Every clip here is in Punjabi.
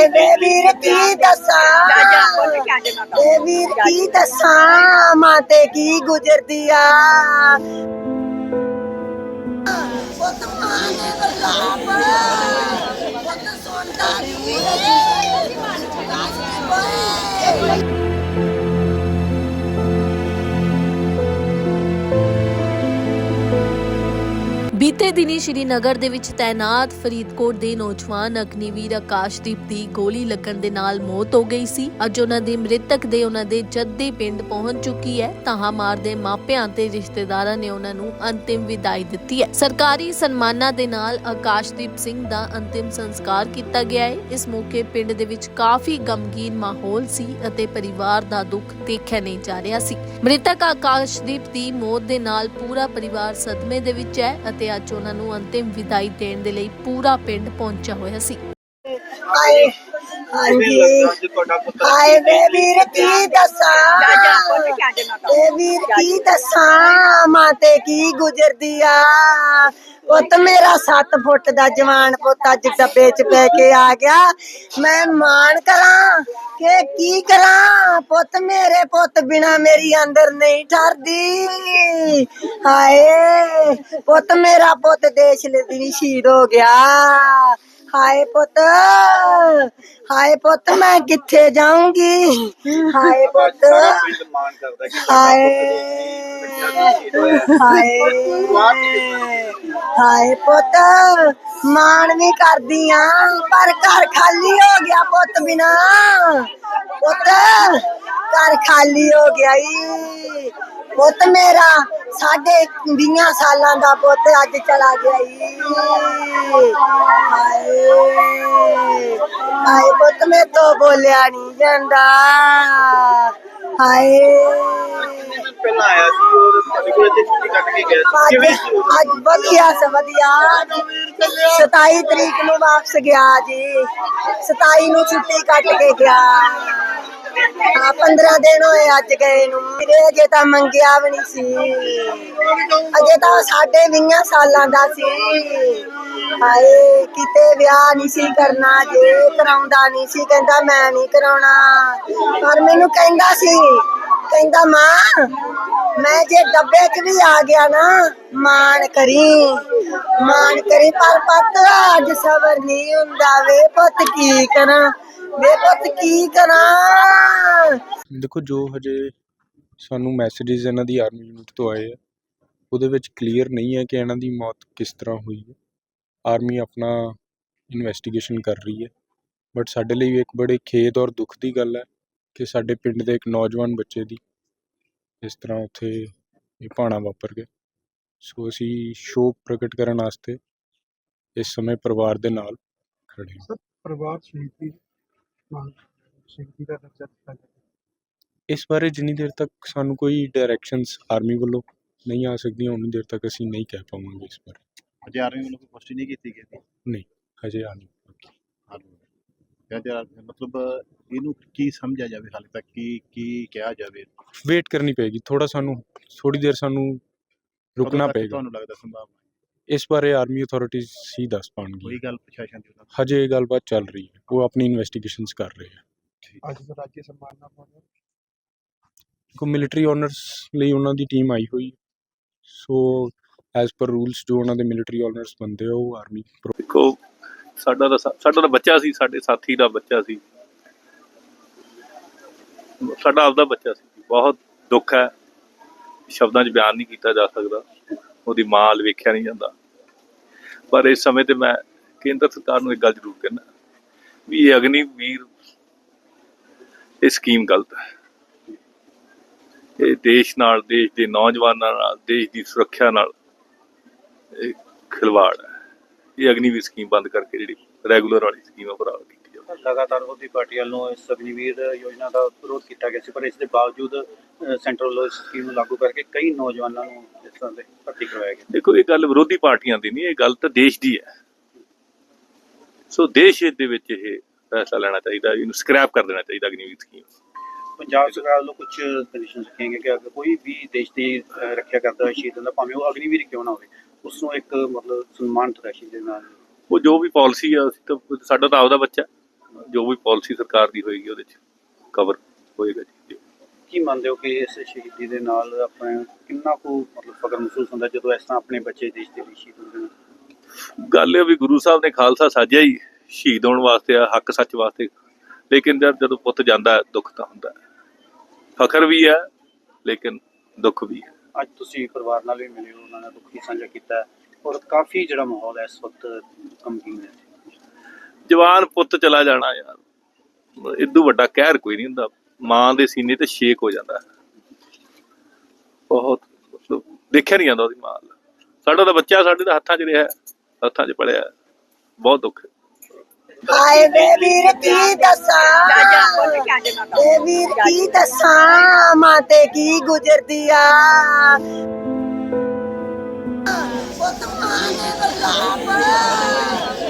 ਹਾਏ ਵੇ ਵੀਰ ਕੀ ਦੱਸਾਂ? ਏ ਵੀਰ ਕੀ ਦੱਸਾਂ? ਮਾਂ ਤੇ ਕੀ ਗੁਜ਼ਰਦੀ ਆ? ਪੁੱਤ ਮਾਂ ਨੇ ਗੁਲਾਬ ਪੁੱਤ ਸੋਂਦਾ ਨਹੀਂ ਬੀਤੇ ਦਿਨੀ ਸ਼੍ਰੀਨਗਰ ਦੇ ਵਿੱਚ ਤਾਇਨਾਤ ਫਰੀਦਕੋਟ ਦੇ ਨੌਜਵਾਨ ਅਗਨੀਵੀਰ ਆਕਾਸ਼ਦੀਪ ਦੀ ਗੋਲੀ ਲੱਗਣ ਦੇ ਨਾਲ ਮੌਤ ਹੋ ਗਈ ਸੀ। ਅੱਜ ਉਹਨਾਂ ਦੇ ਮ੍ਰਿਤਕ ਦੇ ਉਹਨਾਂ ਦੇ ਜੱਦੀ ਪਿੰਡ ਪਹੁੰਚ ਚੁੱਕੀ ਹੈ। ਤਾਹਾਂ ਮਾਰਦੇ ਮਾਪਿਆਂ ਤੇ ਰਿਸ਼ਤੇਦਾਰਾਂ ਨੇ ਉਹਨਾਂ ਨੂੰ ਅੰਤਿਮ ਵਿਦਾਈ ਦਿੱਤੀ ਹੈ। ਸਰਕਾਰੀ ਸਨਮਾਨਾਂ ਦੇ ਨਾਲ ਆਕਾਸ਼ਦੀਪ ਸਿੰਘ ਦਾ ਅੰਤਿਮ ਸੰਸਕਾਰ ਕੀਤਾ ਗਿਆ ਹੈ। ਇਸ ਮੌਕੇ ਪਿੰਡ ਦੇ ਵਿੱਚ ਕਾਫੀ ਗਮਗੀਨ ਮਾਹੌਲ ਸੀ ਅਤੇ ਪਰਿਵਾਰ ਦਾ ਦੁੱਖ ਦੇਖਿਆ ਨਹੀਂ ਜਾ ਰਿਹਾ ਸੀ। ਮ੍ਰਿਤਕ ਆਕਾਸ਼ਦੀਪ ਦੀ ਮੌਤ ਦੇ ਨਾਲ ਪੂਰਾ ਪਰਿਵਾਰ ਸਦਮੇ ਦੇ ਵਿੱਚ ਹੈ ਅਤੇ ਅੱਜ ਉਹਨਾਂ ਨੂੰ ਅੰਤਿਮ ਵਿਦਾਈ ਦੇਣ ਦੇ ਲਈ ਪੂਰਾ ਪਿੰਡ ਪਹੁੰਚਿਆ ਹੋਇਆ ਸੀ ਹਾਏ ਹਾਂਜੀ ਹਾਏ ਵੇ ਵੀਰ ਕੀ ਕੀ ਦੱਸਾਂ ਮਾਂ ਤੇ ਕੀ ਗੁਜ਼ਰਦੀ ਆ ਪੁੱਤ ਮੇਰਾ 7 ਫੁੱਟ ਦਾ ਜਵਾਨ ਪੁੱਤ ਅੱਜ ਡੱਬੇ 'ਚ ਪੈ ਕੇ ਆ ਗਿਆ ਮੈਂ ਮਾਣ ਕਰਾਂ ਕਿ ਕੀ ਕਰਾਂ ਪੁੱਤ ਮੇਰੇ ਪੁੱਤ ਬਿਨਾ ਮੇਰੀ ਅੰਦਰ ਨਹੀਂ ਠਰਦੀ ਹਾਏ ਪੁੱਤ ਮੇਰਾ ਪੁੱਤ ਦੇਸ਼ ਲਈ ਸ਼ਹੀਦ ਹੋ ਗਿਆ ਹਾਏ ਪੁੱਤ ਹਾਏ ਪੁੱਤ ਮੈਂ ਕਿੱਥੇ ਜਾਊਂਗੀ? ਹਾਏ ਪੁੱਤ ਹਾਏ ਹਾਏ ਹਾਏ ਪੁੱਤ ਮਾਣ ਵੀ ਕਰਦੀ ਆ? ਪਰ ਘਰ ਖਾਲੀ ਹੋ ਗਿਆ ਪੁੱਤ ਬਿਨਾ। ਪੁੱਤ ਘਰ ਖਾਲੀ ਹੋ ਗਿਆ ਈ। ਪੁੱਤ ਮੇਰਾ ਸਾਡੇ 20 ਸਾਲਾਂ ਦਾ ਪੁੱਤ ਅੱਜ ਚਲਾ ਗਿਆ ਈ। ਹਾਏ ਹਾਏ ਪੁੱਤ ਮੈਂ ਤੋਂ ਬੋਲਿਆ ਨਹੀਂ ਜਾਂਦਾ। ਹਾਏ। ਪਹਿਲਾਂ ਆਇਆ ਸੀ ਔਰ ਤੁਹਾਡੇ ਕੋਲ ਇੱਥੇ ਛੁੱਟੀ ਕੱਟ ਕੇ ਗਿਆ ਸੀ। ਕਿਵੇਂ ਸੀ ਉਦੋਂ? ਅੱਜ ਵਧੀਆ ਸ ਵਧੀਆ। 27 ਤਰੀਕ ਨੂੰ ਵਾਪਸ ਗਿਆ ਜੀ। 27 ਨੂੰ ਛੁੱਟੀ ਕੱਟ ਕੇ ਗਿਆ। ਹਾਂ 15 ਦਿਨ ਹੋਏ ਅੱਜ ਗਏ ਨੂੰ। ਮੇਰੇ ਅਜੇ ਤਾਂ ਮੰਗਿਆ ਵੀ ਨਹੀਂ ਸੀ। ਅਜੇ ਤਾਂ ਸਾਡੇ 20 ਸਾਲਾਂ ਦਾ ਸੀ। ਹਾਏ, ਕਿਤੇ ਵਿਆਹ ਨਹੀਂ ਸੀ ਕਰਨਾ, ਜੇ ਕਰਾਉਂਦਾ ਨਹੀਂ ਸੀ, ਕਹਿੰਦਾ ਮੈਂ ਨਹੀਂ ਕਰਾਉਣਾ। ਪਰ ਮੈਨੂੰ ਕਹਿੰਦਾ ਸੀ, ਕਹਿੰਦਾ, ਮਾਂ ਮੈਂ ਜੇ ਡੱਬੇ 'ਚ ਵੀ ਆ ਗਿਆ ਨਾ, ਮਾਣ ਕਰੀ ਮਾਣ ਕਰੀ, ਪਰ ਪੁੱਤ ਅੱਜ ਸਬਰ ਨਹੀਂ ਹੁੰਦਾ ਵੇ। ਪੁੱਤ ਕੀ ਕਰਾਂ? ਵੇ ਪੁੱਤ ਕੀ ਕਰਾਂ? ਦੇਖੋ, ਜੋ ਹਜੇ ਸਾਨੂੰ ਮੈਸੇजेस ਇਹਨਾਂ ਦੀ ਆਰਮੀ ਯੂਨਿਟ ਤੋਂ ਆਏ ਆ, ਉਹਦੇ ਵਿੱਚ ਕਲੀਅਰ ਨਹੀਂ ਹੈ ਕਿ ਇਹਨਾਂ ਦੀ ਮੌਤ ਕਿਸ ਤਰ੍ਹਾਂ ਹੋਈ ਹੈ। ਆਰਮੀ ਆਪਣਾ ਇਨਵੈਸਟੀਗੇਸ਼ਨ ਕਰ ਰਹੀ ਹੈ। ਬਟ ਸਾਡੇ ਲਈ ਇੱਕ ਬੜੇ ਖੇਦ ਔਰ ਦੁੱਖ ਦੀ ਗੱਲ ਹੈ ਕਿ ਸਾਡੇ ਪਿੰਡ ਦੇ ਇੱਕ ਨੌਜਵਾਨ ਬੱਚੇ ਦੀ ਇਸ ਤਰ੍ਹਾਂ ਉੱਥੇ ਇਹ ਭਾਣਾ ਵਾਪਰ ਗਿਆ। ਸੋ ਅਸੀਂ ਸ਼ੋਕ ਪ੍ਰਗਟ ਕਰਨ ਵਾਸਤੇ ਇਸ ਸਮੇਂ ਪਰਿਵਾਰ ਦੇ ਨਾਲ ਖੜੇ ਹਾਂ। ਸਰ ਪਰਿਵਾਰ ਸ਼ਹੀਦੀ ਮੰਗ ਸ਼ਹੀਦੀ ਦਾ ਦਰਜਾ ਦਿੱਤਾ ਗਿਆ। ਇਸ ਬਾਰੇ ਜਿੰਨੀ ਦੇਰ ਤੱਕ ਸਾਨੂੰ ਕੋਈ ਡਾਇਰੈਕਸ਼ਨਸ ਆਰਮੀ ਵੱਲੋਂ ਨਹੀਂ ਆ ਸਕਦੀਆਂ ਉਨੀ ਦੇਰ ਤੱਕ ਅਸੀਂ ਨਹੀਂ ਕਹਿ ਪਾਵਾਂਗੇ ਇਸ ਬਾਰੇ। ਅਜੇ ਆਰਮੀ ਵੱਲੋਂ ਕੋਈ ਪੁਸ਼ਟੀ ਨਹੀਂ ਕੀਤੀ ਗਈ। ਸੀ ਹਜੇ ਆ ਨਹੀਂ। ਜਾਂ ਜਰਾ ਮਤਲਬ ਇਹਨੂੰ ਕੀ ਸਮਝਿਆ ਜਾਵੇ ਹਾਲੇ ਤੱਕ ਕੀ ਕੀ ਕਿਹਾ ਜਾਵੇ? ਵੇਟ ਕਰਨੀ ਪਏਗੀ ਥੋੜਾ ਸਾਨੂੰ ਥੋੜੀ ਦੇਰ ਸਾਨੂੰ ਰੁਕਣਾ ਕਦੋਂ ਤੱਕ ਪਏਗਾ। ਤੁਹਾਨੂੰ ਲੱਗਦਾ ਸੰਭਾਵਨਾ ਇਸ ਬਾਰੇ ਆਰਮੀ ਅਥਾਰਟੀਜ਼ ਹੀ ਦੱਸ ਪਾਣਗੀ। ਕੋਈ ਗੱਲ ਪ੍ਰਸ਼ਾਸਨ ਦੀ ਉਹਨਾਂ ਹਜੇ ਇਹ ਗੱਲਬਾਤ ਚੱਲ ਰਹੀ ਹੈ ਉਹ ਆਪਣੀ ਇਨਵੈਸਟੀਗੇਸ਼ਨਸ ਕਰ ਰਹੇ ਆ ਅੱਜ ਦਾ ਰਾਜੀ ਸਨਮਾਨ ਨਾਲ ਕੋ ਮਿਲਟਰੀ ਆਨਰਸ ਲਈ ਉਹਨਾਂ ਦੀ ਟੀਮ ਆਈ ਹੋਈ ਸੋ ਐਜ਼ ਪਰ ਰੂਲਸ ਜੋ ਉਹਨਾਂ ਦੇ ਮਿਲਟਰੀ ਆਨਰਸ ਬੰਦੇ ਉਹ ਆਰਮੀ ਦੇਖੋ ਸਾਡਾ ਤਾਂ ਸਾਡਾ ਦਾ ਬੱਚਾ ਸੀ, ਸਾਡੇ ਸਾਥੀ ਦਾ ਬੱਚਾ ਸੀ। ਸਾਡਾ ਆਪਦਾ ਬੱਚਾ ਸੀ। ਬਹੁਤ ਦੁੱਖ ਹੈ। ਸ਼ਬਦਾਂ 'ਚ ਬਿਆਨ ਨਹੀਂ ਕੀਤਾ ਜਾ ਸਕਦਾ। ਉਹਦੀ ਮਾਂ ਵੱਲ ਵੇਖਿਆ ਨਹੀਂ ਜਾਂਦਾ। ਪਰ ਇਸ ਸਮੇਂ ਤੇ ਮੈਂ ਕੇਂਦਰ ਸਰਕਾਰ ਨੂੰ ਇੱਕ ਗੱਲ ਜ਼ਰੂਰ ਕਹਿਣਾ ਵੀ ਇਹ ਅਗਨੀ ਵੀਰ, ਇਹ ਸਕੀਮ ਗਲਤ ਹੈ। ਇਹ ਦੇਸ਼ ਨਾਲ, ਦੇਸ਼ ਦੇ ਨੌਜਵਾਨਾਂ ਨਾਲ, ਦੇਸ਼ ਦੀ ਸੁਰੱਖਿਆ ਨਾਲ ਇਹ ਖਿਲਵਾੜ ਹੈ। ਇਹ ਅਗਨੀਵੀਰ ਸਕੀਮ ਬੰਦ ਕਰਕੇ ਜਿਹੜੀ ਰੈਗੂਲਰ ਵਾਲੀ ਸਕੀਮ ਆ ਭਰਾ ਕੀਤੀ ਜਾਵੇ। ਲਗਾਤਾਰ ਵਿਰੋਧੀ ਪਾਰਟੀ ਵੱਲੋਂ ਇਸ ਅਗਨੀਵੀਰ ਯੋਜਨਾ ਦਾ ਵਿਰੋਧ ਕੀਤਾ ਗਿਆ ਸੀ ਪਰ ਇਸ ਦੇ ਬਾਵਜੂਦ ਸੈਂਟਰਲ ਵੱਲੋਂ ਇਸ ਸਕੀਮ ਨੂੰ ਲਾਗੂ ਕਰਕੇ ਕਈ ਨੌਜਵਾਨਾਂ ਨੂੰ ਇਸ ਤਰ੍ਹਾਂ ਦੇ ਭਰਤੀ ਕਰਵਾਇਆ ਗਿਆ ਦੇਖੋ ਇਹ ਗੱਲ ਵਿਰੋਧੀ ਪਾਰਟੀਆਂ ਦੀ ਨਹੀਂ ਇਹ ਗੱਲ ਤਾਂ ਦੇਸ਼ ਦੀ ਹੈ। ਸੋ ਦੇਸ਼ ਦੇ ਵਿੱਚ ਇਹ ਫੈਸਲਾ ਲੈਣਾ ਚਾਹੀਦਾ ਇਹਨੂੰ ਸਕ੍ਰੈਪ ਕਰ ਦੇਣਾ ਚਾਹੀਦਾ ਅਗਨੀਵੀਰ ਸਕੀਮ ਪੰਜਾਬ ਸਰਕਾਰ ਵੱਲੋਂ ਕੁਝ ਕੰਡੀਸ਼ਨਸ ਰੱਖੀਆਂ ਗਈਆਂ ਕਿ ਅਗਰ ਕੋਈ ਵੀ ਦੇਸ਼ ਦੀ ਰੱਖਿਆ ਕਰਦਾ ਹੈ ਸ਼ਹੀਦ ਹੁੰਦਾ ਭਾਵੇਂ ਉਹ ਅਗਨੀਵੀਰ ਕਿਉਂ ਨਾ ਹੋਵੇ ਉਸ ਨੂੰ ਇੱਕ ਮਤਲਬ ਸਨਮਾਨਿਤ ਰਾਸ਼ੀ ਦੇ ਨਾਲ ਉਹ ਜੋ ਵੀ ਪਾਲਿਸੀ ਆ ਅਸੀਂ ਤਾਂ ਸਾਡਾ ਤਾਂ ਆਪਦਾ ਬੱਚਾ। ਜੋ ਵੀ ਪਾਲਿਸੀ ਸਰਕਾਰ ਦੀ ਹੋਏਗੀ ਉਹਦੇ ਚ ਕਵਰ ਹੋਏਗਾ ਜੀ। ਕੀ ਮੰਨਦੇ ਹੋ ਕਿ ਇਸ ਸ਼ਹੀਦੀ ਦੇ ਨਾਲ ਆਪਣੇ ਕਿੰਨਾ ਕੁ ਮਤਲਬ ਫਖਰ ਮਹਿਸੂਸ ਹੁੰਦਾ ਜਦੋਂ ਇਸ ਤਰ੍ਹਾਂ ਆਪਣੇ ਬੱਚੇ ਦੇਸ਼ ਦੇ ਲਈ ਸ਼ਹੀਦ ਹੁੰਦੇ ਨੇ? ਗੱਲ ਇਹ ਵੀ ਗੁਰੂ ਸਾਹਿਬ ਨੇ ਖਾਲਸਾ ਸਾਜਿਆ ਹੀ ਸ਼ਹੀਦ ਹੋਣ ਵਾਸਤੇ ਆ ਹੱਕ ਸੱਚ ਵਾਸਤੇ। ਲੇਕਿਨ ਜਦ ਪੁੱਤ ਜਾਂਦਾ ਦੁੱਖ ਤਾਂ ਹੁੰਦਾ ਫਖਰ ਵੀ ਹੈ ਲੇਕਿਨ ਦੁੱਖ ਵੀ ਹੈ। ਅੱਜ ਤੁਸੀਂ ਪਰਿਵਾਰ ਨਾਲ ਵੀ ਮਿਲੇ ਹੋ, ਉਹਨਾਂ ਨਾਲ ਦੁੱਖ ਵੀ ਸਾਂਝਾ ਕੀਤਾ ਔਰ ਕਾਫੀ ਜਿਹੜਾ ਮਾਹੌਲ ਹੈ ਇਸ ਵਕਤ ਗਮਗੀਨ ਹੈ। ਜਵਾਨ ਪੁੱਤ ਚਲਾ ਜਾਣਾ ਯਾਰ। ਇਦੋਂ ਵੱਡਾ ਕਹਿਰ ਕੋਈ ਨਹੀਂ ਹੁੰਦਾ। ਮਾਂ ਦੇ ਸੀਨੇ ਤੇ ਸ਼ੇਕ ਹੋ ਜਾਂਦਾ। ਬਹੁਤ ਦੇਖਿਆ ਨਹੀਂ ਜਾਂਦਾ ਉਹਦੀ ਮਾਂ ਸਾਡਾ ਤਾਂ ਬੱਚਾ ਸਾਡੇ ਦੇ ਹੱਥਾਂ 'ਚ ਰਿਹਾ ਹੱਥਾਂ 'ਚ ਪੜਿਆ ਬਹੁਤ ਦੁੱਖ ਹਾਏ ਵੇ ਵੀਰ ਕੀ ਦੱਸਾਂ? ਏ ਵੀਰ ਕੀ ਦੱਸਾਂ? ਮਾਂ ਤੇ ਕੀ ਗੁਜ਼ਰਦੀ ਆ? ਪੁੱਤ ਮਾਂ ਨੇ ਬਲਾਪ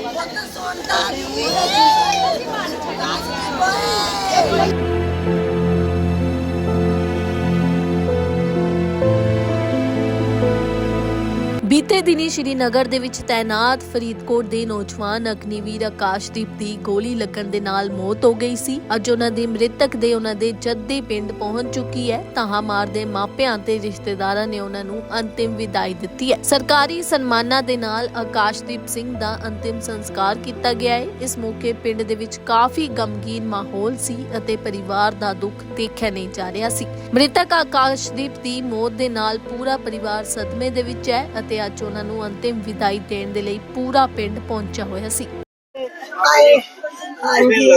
ਪੁੱਤ ਸੁਣਦਾ ਨਹੀਂ ਬੀਤੇ ਦਿਨੀ ਸ਼੍ਰੀਨਗਰ ਦੇ ਵਿੱਚ ਤਾਇਨਾਤ ਫਰੀਦਕੋਟ ਦੇ ਨੌਜਵਾਨ ਅਗਨੀਵੀਰ ਆਕਾਸ਼ਦੀਪ ਦੀ ਗੋਲੀ ਲੱਗਣ ਦੇ ਨਾਲ ਮੌਤ ਹੋ ਗਈ ਸੀ। ਅੱਜ ਉਹਨਾਂ ਦੇ ਮ੍ਰਿਤਕ ਦੇ ਉਹਨਾਂ ਦੇ ਜੱਦੀ ਪਿੰਡ ਪਹੁੰਚ ਚੁੱਕੀ ਹੈ। ਤਾਹਾਂ ਮਾਰਦੇ ਮਾਪਿਆਂ ਤੇ ਰਿਸ਼ਤੇਦਾਰਾਂ ਨੇ ਉਹਨਾਂ ਨੂੰ ਅੰਤਿਮ ਵਿਦਾਈ ਦਿੱਤੀ ਹੈ। ਸਰਕਾਰੀ ਸਨਮਾਨਾਂ ਦੇ ਨਾਲ ਆਕਾਸ਼ਦੀਪ ਸਿੰਘ ਦਾ ਅੰਤਿਮ ਸੰਸਕਾਰ ਕੀਤਾ ਗਿਆ ਹੈ। ਇਸ ਮੌਕੇ ਪਿੰਡ ਦੇ ਵਿੱਚ ਕਾਫੀ ਗਮਗੀਨ ਮਾਹੌਲ ਸੀ ਅਤੇ ਪਰਿਵਾਰ ਦਾ ਦੁੱਖ ਦੇਖਿਆ ਨਹੀਂ ਜਾ ਰਿਹਾ ਸੀ। ਮ੍ਰਿਤਕ ਆਕਾਸ਼ਦੀਪ ਦੀ ਮੌਤ ਦੇ ਨਾਲ ਪੂਰਾ ਪਰਿਵਾਰ ਸਦਮੇ ਦੇ ਵਿੱਚ ਹੈ ਅਤੇ ਅੱਜ ਉਹਨਾਂ ਨੂੰ ਅੰਤਿਮ ਵਿਦਾਈ ਦੇਣ ਦੇ ਲਈ ਪੂਰਾ ਪਿੰਡ ਪਹੁੰਚਿਆ ਹੋਇਆ ਸੀ ਹਾਏ ਹਾਂਜੀ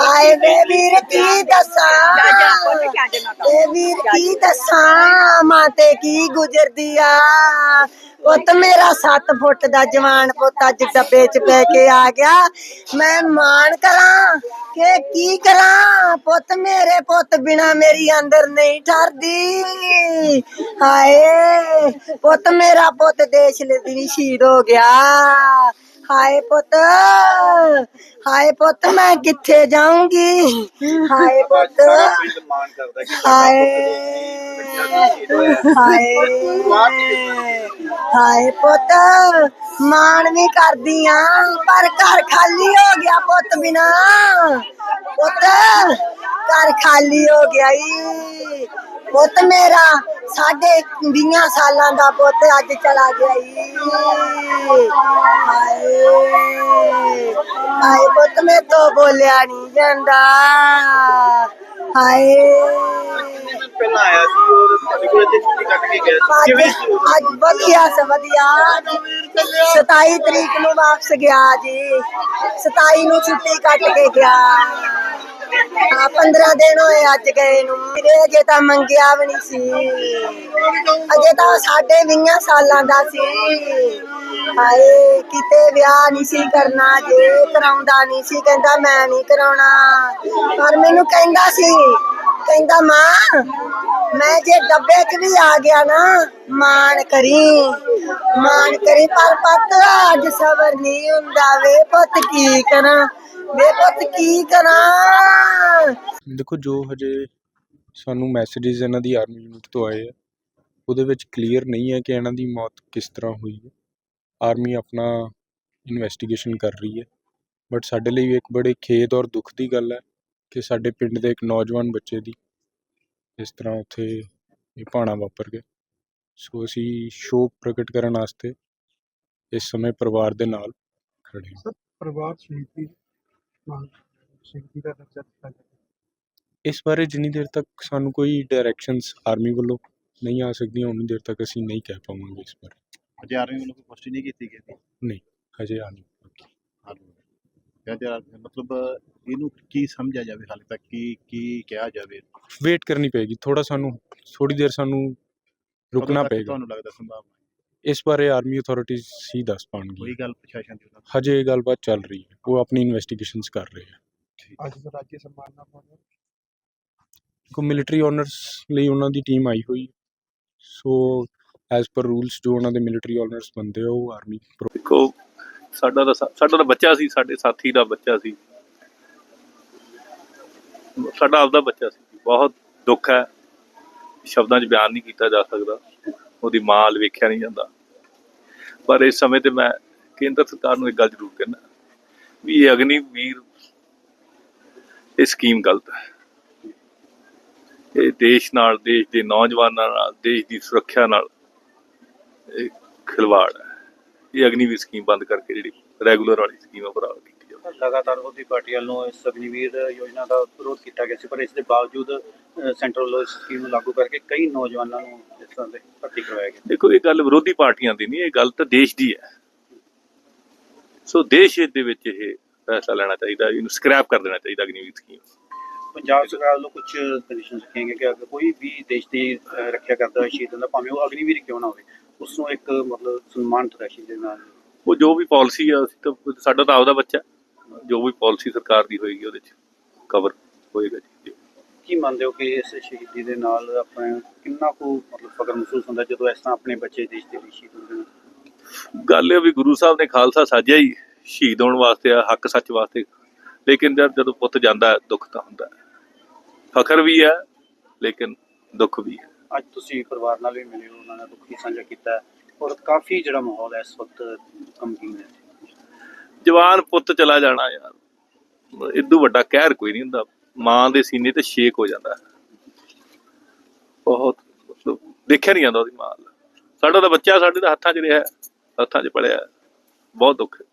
ਹਾਏ ਵੇ ਵੀਰ ਕੀ ਵੀਰ ਕੀ ਦੱਸਾਂ ਮਾਂ ਤੇ ਕੀ ਗੁਜ਼ਰਦੀ ਆ ਪੁੱਤ ਮੇਰਾ 7 ਫੁੱਟ ਦਾ ਜਵਾਨ ਪੁੱਤ ਅੱਜ ਡੱਬੇ 'ਚ ਪੈ ਕੇ ਆ ਗਿਆ ਮੈਂ ਮਾਣ ਕਰਾਂ ਕਿ ਕੀ ਕਰਾਂ ਪੁੱਤ ਮੇਰੇ ਪੁੱਤ ਬਿਨਾ ਮੇਰੀ ਅੰਦਰ ਨਹੀਂ ਠਰਦੀ ਹਾਏ ਪੁੱਤ ਮੇਰਾ ਪੁੱਤ ਦੇਸ਼ ਲਈ ਸ਼ਹੀਦ ਹੋ ਗਿਆ ਹਾਏ ਪੁੱਤ ਹਾਏ ਪੁੱਤ ਮੈਂ ਕਿੱਥੇ ਜਾਊਂਗੀ? ਹਾਏ ਪੁੱਤ ਹਾਏ ਹਾਏ ਹਾਏ ਪੁੱਤ ਮਾਣ ਵੀ ਕਰਦੀ ਆ ਪਰ ਘਰ ਖਾਲੀ ਹੋ ਗਿਆ ਪੁੱਤ ਬਿਨਾ। ਪੁੱਤ ਘਰ ਖਾਲੀ ਹੋ ਗਿਆ ਈ। ਪੁੱਤ ਮੇਰਾ ਸਾਡੇ 20 ਸਾਲਾਂ ਦਾ ਪੁੱਤ ਅੱਜ ਚਲਾ ਗਿਆ ਈ। ਹਾਏ ਹਾਏ ਪੁੱਤ ਮੈਂ ਤੋਂ ਬੋਲਿਆ ਨਹੀਂ ਜਾਂਦਾ। ਹਾਏ। ਪਹਿਲਾਂ ਆਇਆ ਸੀ ਔਰ ਤੁਹਾਡੇ ਕੋਲ ਇੱਥੇ ਛੁੱਟੀ ਕੱਟ ਕੇ ਗਿਆ ਸੀ। ਅੱਜ ਕਿਵੇਂ ਸੀ ਉਦੋਂ? ਅੱਜ ਵਧੀਆ ਸ ਵਧੀਆ। 27 ਤਰੀਕ ਨੂੰ ਵਾਪਸ ਗਿਆ ਜੀ। 27 ਨੂੰ ਛੁੱਟੀ ਕੱਟ ਕੇ ਗਿਆ। ਹਾਂ 15 ਦਿਨ ਹੋਏ ਅੱਜ ਗਏ ਨੂੰ। ਮੇਰੇ ਅਜੇ ਤਾਂ ਮੰਗਿਆ ਵੀ ਨਹੀਂ ਸੀ। ਅਜੇ ਤਾਂ ਸਾਡੇ 20 ਸਾਲਾਂ ਦਾ ਸੀ। ਹਾਏ, ਕਿਤੇ ਵਿਆਹ ਨਹੀਂ ਸੀ ਕਰਨਾ, ਜੇ ਕਰਾਉਂਦਾ ਨਹੀਂ ਸੀ, ਕਹਿੰਦਾ ਮੈਂ ਨਹੀਂ ਕਰਾਉਣਾ। ਪਰ ਮੈਨੂੰ ਕਹਿੰਦਾ ਸੀ, ਕਹਿੰਦਾ, ਮਾਂ ਮੈਂ ਜੇ ਡੱਬੇ 'ਚ ਵੀ ਆ ਗਿਆ ਨਾ, ਮਾਣ ਕਰੀ ਮਾਣ ਕਰੀ, ਪਰ ਪੁੱਤ ਅੱਜ ਸਬਰ ਨਹੀਂ ਹੁੰਦਾ ਵੇ। ਪੁੱਤ ਕੀ ਕਰਾਂ? ਵੇ ਪੁੱਤ ਕੀ ਕਰਾਂ? ਦੇਖੋ, ਜੋ ਹਜੇ ਸਾਨੂੰ ਮੈਸੇजेस ਇਹਨਾਂ ਦੀ ਆਰਮੀ ਯੂਨਿਟ ਤੋਂ ਆਏ ਆ, ਉਹਦੇ ਵਿੱਚ ਕਲੀਅਰ ਨਹੀਂ ਹੈ ਕਿ ਇਹਨਾਂ ਦੀ ਮੌਤ ਕਿਸ ਤਰ੍ਹਾਂ ਹੋਈ ਹੈ। ਆਰਮੀ ਆਪਣਾ ਇਨਵੈਸਟੀਗੇਸ਼ਨ ਕਰ ਰਹੀ ਹੈ। ਬਟ ਸਾਡੇ ਲਈ ਇੱਕ ਬੜੇ ਖੇਦ ਔਰ ਦੁੱਖ ਦੀ ਗੱਲ ਹੈ ਕਿ ਸਾਡੇ ਪਿੰਡ ਦੇ ਇੱਕ ਨੌਜਵਾਨ ਬੱਚੇ ਦੀ ਇਸ ਤਰ੍ਹਾਂ ਉੱਥੇ ਇਹ ਭਾਣਾ ਵਾਪਰ ਗਿਆ। ਸੋ ਅਸੀਂ ਸ਼ੋਕ ਪ੍ਰਗਟ ਕਰਨ ਵਾਸਤੇ ਇਸ ਸਮੇਂ ਪਰਿਵਾਰ ਦੇ ਨਾਲ ਖੜੇ ਹਾਂ। ਸਰ ਪਰਿਵਾਰ ਸ਼ਹੀਦੀ ਸ਼ਹੀਦੀ ਦਾ ਦਰਜਾ ਦਿੱਤਾ ਗਿਆ। ਇਸ ਬਾਰੇ ਜਿੰਨੀ ਦੇਰ ਤੱਕ ਸਾਨੂੰ ਕੋਈ ਡਾਇਰੈਕਸ਼ਨਸ ਆਰਮੀ ਵੱਲੋਂ ਨਹੀਂ ਆ ਸਕਦੀਆਂ ਉਨੀ ਦੇਰ ਤੱਕ ਅਸੀਂ ਨਹੀਂ ਕਹਿ ਪਾਵਾਂਗੇ ਇਸ ਬਾਰੇ। ਅਜੇ ਆਰਮੀ ਵੱਲੋਂ ਕੋਈ ਪੁਸ਼ਟੀ ਨਹੀਂ ਕੀਤੀ ਗਈ। ਸੀ ਹਜੇ ਆ ਨਹੀਂ। ਜਾ ਰਿਹਾ ਮਤਲਬ ਇਹਨੂੰ ਕੀ ਸਮਝਿਆ ਜਾਵੇ ਹਾਲੇ ਤੱਕ ਕੀ ਕੀ ਕਿਹਾ ਜਾਵੇ? ਵੇਟ ਕਰਨੀ ਪਏਗੀ ਥੋੜਾ ਸਾਨੂੰ ਥੋੜੀ ਦੇਰ ਸਾਨੂੰ ਰੁਕਣਾ ਕਦੋਂ ਤੱਕ ਪਏਗਾ। ਤੁਹਾਨੂੰ ਲੱਗਦਾ ਸੰਭਾਵਨਾ ਇਸ ਬਾਰੇ ਆਰਮੀ ਅਥਾਰਟੀਜ਼ ਹੀ ਦੱਸ ਪਾਣਗੀ ਕੋਈ ਗੱਲ ਪ੍ਰਸ਼ਾਸਨ ਦੀ ਉਹਨਾਂ ਹਜੇ ਇਹ ਗੱਲਬਾਤ ਚੱਲ ਰਹੀ ਹੈ ਉਹ ਆਪਣੀ ਇਨਵੈਸਟੀਗੇਸ਼ਨਸ ਕਰ ਰਹੇ ਆ ਅੱਜ ਦਾ ਰਾਜੀ ਸਨਮਾਨ ਨਾਲ ਕੋ ਮਿਲਟਰੀ ਆਨਰਸ ਲਈ ਉਹਨਾਂ ਦੀ ਟੀਮ ਆਈ ਹੋਈ ਸੋ ਐਜ਼ ਪਰ ਰੂਲਸ ਜੋ ਉਹਨਾਂ ਦੇ ਮਿਲਟਰੀ ਆਨਰਸ ਬੰਦੇ ਉਹ ਆਰਮੀ ਦੇਖੋ ਸਾਡਾ ਤਾਂ ਸਾਡਾ ਦਾ ਬੱਚਾ ਸੀ, ਸਾਡੇ ਸਾਥੀ ਦਾ ਬੱਚਾ ਸੀ। ਸਾਡਾ ਆਪਦਾ ਬੱਚਾ ਸੀ। ਬਹੁਤ ਦੁੱਖ ਹੈ। ਸ਼ਬਦਾਂ 'ਚ ਬਿਆਨ ਨਹੀਂ ਕੀਤਾ ਜਾ ਸਕਦਾ। ਉਹਦੀ ਮਾਂ ਵੱਲ ਵੇਖਿਆ ਨਹੀਂ ਜਾਂਦਾ। ਪਰ ਇਸ ਸਮੇਂ ਤੇ ਮੈਂ ਕੇਂਦਰ ਸਰਕਾਰ ਨੂੰ ਇੱਕ ਗੱਲ ਜ਼ਰੂਰ ਕਹਿਣਾ ਵੀ ਇਹ ਅਗਨੀ ਵੀਰ, ਇਹ ਸਕੀਮ ਗਲਤ ਹੈ। ਇਹ ਦੇਸ਼ ਨਾਲ, ਦੇਸ਼ ਦੇ ਨੌਜਵਾਨਾਂ ਨਾਲ, ਦੇਸ਼ ਦੀ ਸੁਰੱਖਿਆ ਨਾਲ ਇਹ ਖਿਲਵਾੜ ਹੈ। ਇਹ ਅਗਨੀਵੀਰ ਸਕੀਮ ਬੰਦ ਕਰਕੇ ਜਿਹੜੀ ਰੈਗੂਲਰ ਵਾਲੀ ਸਕੀਮ ਆ ਭਰਾ ਕੀਤੀ ਜਾਵੇ। ਲਗਾਤਾਰ ਵਿਰੋਧੀ ਪਾਰਟੀ ਵੱਲੋਂ ਇਸ ਅਗਨੀਵੀਰ ਯੋਜਨਾ ਦਾ ਵਿਰੋਧ ਕੀਤਾ ਗਿਆ ਸੀ ਪਰ ਇਸ ਦੇ ਬਾਵਜੂਦ ਅ, ਸੈਂਟਰ ਵੱਲੋਂ ਇਸ ਸਕੀਮ ਨੂੰ ਲਾਗੂ ਕਰਕੇ ਕਈ ਨੌਜਵਾਨਾਂ ਨੂੰ ਇਸ ਤਰ੍ਹਾਂ ਦੇ ਭਰਤੀ ਕਰਵਾਇਆ ਗਿਆ ਦੇਖੋ ਇਹ ਗੱਲ ਵਿਰੋਧੀ ਪਾਰਟੀਆਂ ਦੀ ਨਹੀਂ ਇਹ ਗੱਲ ਤਾਂ ਦੇਸ਼ ਦੀ ਹੈ। ਸੋ ਦੇਸ਼ ਦੇ ਵਿੱਚ ਇਹ ਫੈਸਲਾ ਲੈਣਾ ਚਾਹੀਦਾ ਇਹਨੂੰ ਸਕ੍ਰੈਪ ਕਰ ਦੇਣਾ ਚਾਹੀਦਾ ਅਗਨੀਵੀਰ ਸਕੀਮ ਪੰਜਾਬ ਸਰਕਾਰ ਵੱਲੋਂ ਕੁਝ ਕੰਡੀਸ਼ਨਸ ਰੱਖੀਆਂ ਗਈਆਂ ਕਿ ਅਗਰ ਕੋਈ ਵੀ ਦੇਸ਼ ਦੀ ਰੱਖਿਆ ਕਰਦਾ ਹੋਇਆ ਸ਼ਹੀਦ ਹੁੰਦਾ ਭਾਵੇਂ ਉਹ ਅਗਨੀਵੀਰ ਕਿਉਂ ਨਾ ਹੋਵੇ ਉਸ ਨੂੰ ਇੱਕ ਮਤਲਬ ਸਨਮਾਨਿਤ ਰਾਸ਼ੀ ਦੇ ਨਾਲ ਉਹ ਜੋ ਵੀ ਪਾਲਿਸੀ ਆ ਅਸੀਂ ਤਾਂ ਸਾਡਾ ਤਾਂ ਆਪਦਾ ਬੱਚਾ। ਜੋ ਵੀ ਪਾਲਿਸੀ ਸਰਕਾਰ ਦੀ ਹੋਏਗੀ ਉਹਦੇ ਚ ਕਵਰ ਹੋਏਗਾ ਜੀ। ਕੀ ਮੰਨਦੇ ਹੋ ਕਿ ਇਸ ਸ਼ਹੀਦੀ ਦੇ ਨਾਲ ਆਪਣੇ ਕਿੰਨਾ ਕੁ ਮਤਲਬ ਫਖਰ ਮਹਿਸੂਸ ਹੁੰਦਾ ਜਦੋਂ ਇਸ ਤਰ੍ਹਾਂ ਆਪਣੇ ਬੱਚੇ ਦੇਸ਼ ਦੇ ਲਈ ਸ਼ਹੀਦ ਹੁੰਦੇ ਨੇ? ਗੱਲ ਇਹ ਵੀ ਗੁਰੂ ਸਾਹਿਬ ਨੇ ਖਾਲਸਾ ਸਾਜਿਆ ਹੀ ਸ਼ਹੀਦ ਹੋਣ ਵਾਸਤੇ ਆ ਹੱਕ ਸੱਚ ਵਾਸਤੇ। ਲੇਕਿਨ ਜਦ ਪੁੱਤ ਜਾਂਦਾ ਦੁੱਖ ਤਾਂ ਹੁੰਦਾ। ਫਖਰ ਵੀ ਹੈ ਲੇਕਿਨ ਦੁੱਖ ਵੀ ਹੈ। ਅੱਜ ਤੁਸੀਂ ਪਰਿਵਾਰ ਨਾਲ ਵੀ ਮਿਲੇ ਹੋ, ਉਹਨਾਂ ਨਾਲ ਦੁੱਖ ਵੀ ਸਾਂਝਾ ਕੀਤਾ ਔਰ ਕਾਫੀ ਜਿਹੜਾ ਮਾਹੌਲ ਹੈ ਇਸ ਵਕਤ ਗਮਗੀਨ ਹੈ। ਜਵਾਨ ਪੁੱਤ ਚਲਾ ਜਾਣਾ ਯਾਰ। ਇਦੋਂ ਵੱਡਾ ਕਹਿਰ ਕੋਈ ਨਹੀਂ ਹੁੰਦਾ। ਮਾਂ ਦੇ ਸੀਨੇ ਤੇ ਸ਼ੇਕ ਹੋ ਜਾਂਦਾ। ਬਹੁਤ ਦੇਖਿਆ ਨਹੀਂ ਜਾਂਦਾ ਉਹਦੀ ਮਾਂ ਸਾਡਾ ਤਾਂ ਬੱਚਾ ਸਾਡੇ ਦੇ ਹੱਥਾਂ 'ਚ ਰਿਹਾ ਹੱਥਾਂ 'ਚ ਪੜਿਆ ਬਹੁਤ ਦੁੱਖ ਹੈ।